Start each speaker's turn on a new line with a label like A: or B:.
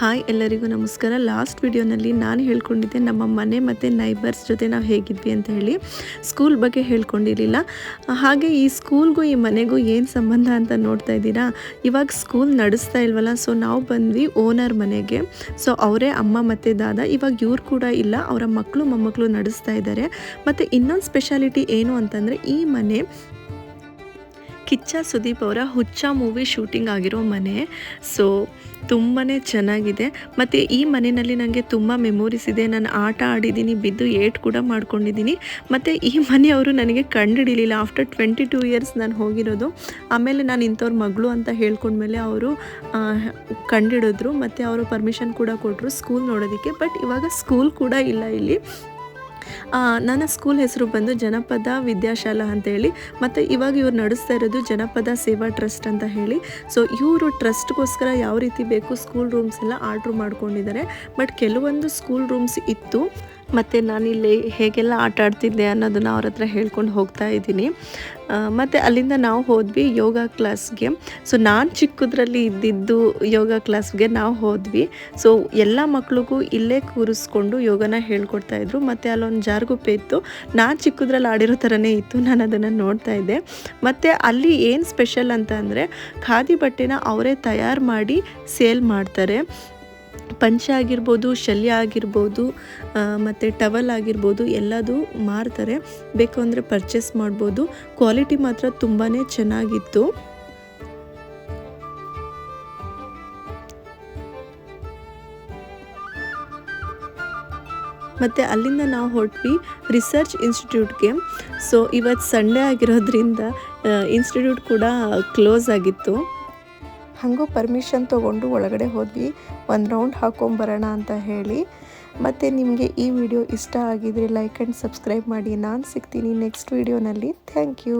A: Hi ಎಲ್ಲರಿಗೂ ನಮಸ್ಕಾರ. Last ವಿಡಿಯೋನಲ್ಲಿ ನಾನು ಹೇಳ್ಕೊಂಡಿದ್ದೆ ನಮ್ಮ ಮನೆ ಮತ್ತು ನೈಬರ್ಸ್ ಜೊತೆ ನಾವು ಹೇಗಿದ್ವಿ ಅಂತ ಹೇಳಿ. ಸ್ಕೂಲ್ ಬಗ್ಗೆ ಹೇಳ್ಕೊಂಡಿರಲಿಲ್ಲ. ಹಾಗೆ ಈ ಸ್ಕೂಲ್ಗೂ ಈ ಮನೆಗೂ ಏನು ಸಂಬಂಧ ಅಂತ ನೋಡ್ತಾ ಇದ್ದೀರಾ? ಇವಾಗ ಸ್ಕೂಲ್ ನಡೆಸ್ತಾ ಇಲ್ವಲ್ಲ ಸೊ ನಾವು ಬಂದ್ವಿ ಓನರ್ ಮನೆಗೆ. ಸೊ ಅವರೇ ಅಮ್ಮ ಮತ್ತು ದಾದ, ಇವಾಗ ಇವ್ರು ಕೂಡ ಇಲ್ಲ, ಅವರ ಮಕ್ಕಳು ಮೊಮ್ಮಕ್ಕಳು ನಡೆಸ್ತಾ ಇದ್ದಾರೆ. ಮತ್ತು ಇನ್ನೊಂದು ಸ್ಪೆಷಾಲಿಟಿ ಏನು ಅಂತಂದರೆ ಈ ಮನೆ ಕಿಚ್ಚ ಸುದೀಪ್ ಅವರ ಹುಚ್ಚ ಮೂವಿ ಶೂಟಿಂಗ್ ಆಗಿರೋ ಮನೆ. ಸೊ ತುಂಬಾ ಚೆನ್ನಾಗಿದೆ. ಮತ್ತು ಈ ಮನೆಯಲ್ಲಿ ನನಗೆ ತುಂಬ ಮೆಮೊರೀಸ್ ಇದೆ. ನಾನು ಆಟ ಆಡಿದ್ದೀನಿ, ಬಿದ್ದು ಏಟ್ ಕೂಡ ಮಾಡ್ಕೊಂಡಿದ್ದೀನಿ. ಮತ್ತು ಈ ಮನೆಯವರು ನನಗೆ ಕಂಡುಹಿಡಿಲಿಲ್ಲ ಆಫ್ಟರ್ ಟ್ವೆಂಟಿ ಟೂ ಇಯರ್ಸ್ ನಾನು ಹೋಗಿರೋದು, ಆಮೇಲೆ ನಾನು ಇಂಥವ್ರ ಮಗಳು ಅಂತ ಹೇಳ್ಕೊಂಡ್ಮೇಲೆ ಅವರು ಕಂಡಿಡಿದ್ರು. ಮತ್ತು ಅವರು ಪರ್ಮಿಷನ್ ಕೂಡ ಕೊಟ್ಟರು ಸ್ಕೂಲ್ ನೋಡೋದಕ್ಕೆ. ಬಟ್ ಇವಾಗ ಸ್ಕೂಲ್ ಕೂಡ ಇಲ್ಲ ಇಲ್ಲಿ. ನನ್ನ ಸ್ಕೂಲ್ ಹೆಸರು ಬಂದು ಜನಪದ ವಿದ್ಯಾಶಾಲಾ ಅಂತ ಹೇಳಿ, ಮತ್ತು ಇವಾಗ ಇವ್ರು ನಡೆಸ್ತಾ ಇರೋದು ಜನಪದ ಸೇವಾ ಟ್ರಸ್ಟ್ ಅಂತ ಹೇಳಿ. ಸೊ ಇವರು ಟ್ರಸ್ಟ್ಗೋಸ್ಕರ ಯಾವ ರೀತಿ ಬೇಕು ಸ್ಕೂಲ್ ರೂಮ್ಸ್ ಎಲ್ಲ ಆರ್ಡ್ರ್ ಮಾಡ್ಕೊಂಡಿದ್ದಾರೆ. ಬಟ್ ಕೆಲವೊಂದು ಸ್ಕೂಲ್ ರೂಮ್ಸ್ ಇತ್ತು. ಮತ್ತು ನಾನಿಲ್ಲಿ ಹೇಗೆಲ್ಲ ಆಟ ಆಡ್ತಿದ್ದೆ ಅನ್ನೋದನ್ನು ಅವ್ರ ಹತ್ರ ಹೇಳ್ಕೊಂಡು ಹೋಗ್ತಾ ಇದ್ದೀನಿ. ಮತ್ತು ಅಲ್ಲಿಂದ ನಾವು ಹೋದ್ವಿ ಯೋಗ ಕ್ಲಾಸ್ಗೆ. ಸೊ ನಾನು ಚಿಕ್ಕದ್ರಲ್ಲಿ ಇದ್ದಿದ್ದು ಯೋಗ ಕ್ಲಾಸ್ಗೆ ನಾವು ಹೋದ್ವಿ. ಸೊ ಎಲ್ಲ ಮಕ್ಳಿಗೂ ಇಲ್ಲೇ ಕೂರಿಸ್ಕೊಂಡು ಯೋಗನ ಹೇಳ್ಕೊಡ್ತಾ ಇದ್ರು. ಮತ್ತು ಅಲ್ಲೊಂದು ಜಾರ್ಗುಪ್ಪೆ ಇತ್ತು ನಾನು ಚಿಕ್ಕದ್ರಲ್ಲಿ ಆಡಿರೋ ಥರನೇ ಇತ್ತು. ನಾನು ಅದನ್ನು ನೋಡ್ತಾ ಇದ್ದೆ. ಮತ್ತು ಅಲ್ಲಿ ಏನು ಸ್ಪೆಷಲ್ ಅಂತ ಅಂದರೆ, ಖಾದಿ ಬಟ್ಟೆನ ಅವರೇ ತಯಾರು ಮಾಡಿ ಸೇಲ್ ಮಾಡ್ತಾರೆ. ಪಂಚೆ ಆಗಿರ್ಬೋದು, ಶಲ್ಯ ಆಗಿರ್ಬೋದು ಮತ್ತು ಟವಲ್ ಆಗಿರ್ಬೋದು, ಎಲ್ಲದೂ ಮಾರ್ತಾರೆ. ಬೇಕು ಅಂದರೆ ಪರ್ಚೇಸ್ ಮಾಡ್ಬೋದು. ಕ್ವಾಲಿಟಿ ಮಾತ್ರ ತುಂಬಾ ಚೆನ್ನಾಗಿತ್ತು. ಮತ್ತು ಅಲ್ಲಿಂದ ನಾವು ಹೊರಟ್ವಿ ರಿಸರ್ಚ್ ಇನ್ಸ್ಟಿಟ್ಯೂಟ್ಗೆ ಸೊ ಇವತ್ತು ಸಂಡೇ ಆಗಿರೋದ್ರಿಂದ ಇನ್ಸ್ಟಿಟ್ಯೂಟ್ ಕೂಡ ಕ್ಲೋಸ್ ಆಗಿತ್ತು. ಹಾಗೂ ಪರ್ಮಿಷನ್ ತೊಗೊಂಡು ಒಳಗಡೆ ಹೋದ್ವಿ. ಒಂದು ರೌಂಡ್ ಹಾಕೊಂಬರೋಣ ಅಂತ ಹೇಳಿ. ಮತ್ತು ನಿಮಗೆ ಈ ವಿಡಿಯೋ ಇಷ್ಟ ಆಗಿದ್ರೆ ಲೈಕ್ ಆ್ಯಂಡ್ ಸಬ್ಸ್ಕ್ರೈಬ್ ಮಾಡಿ. ನಾನು ಸಿಗ್ತೀನಿ ನೆಕ್ಸ್ಟ್ ವಿಡಿಯೋನಲ್ಲಿ ಥ್ಯಾಂಕ್ ಯು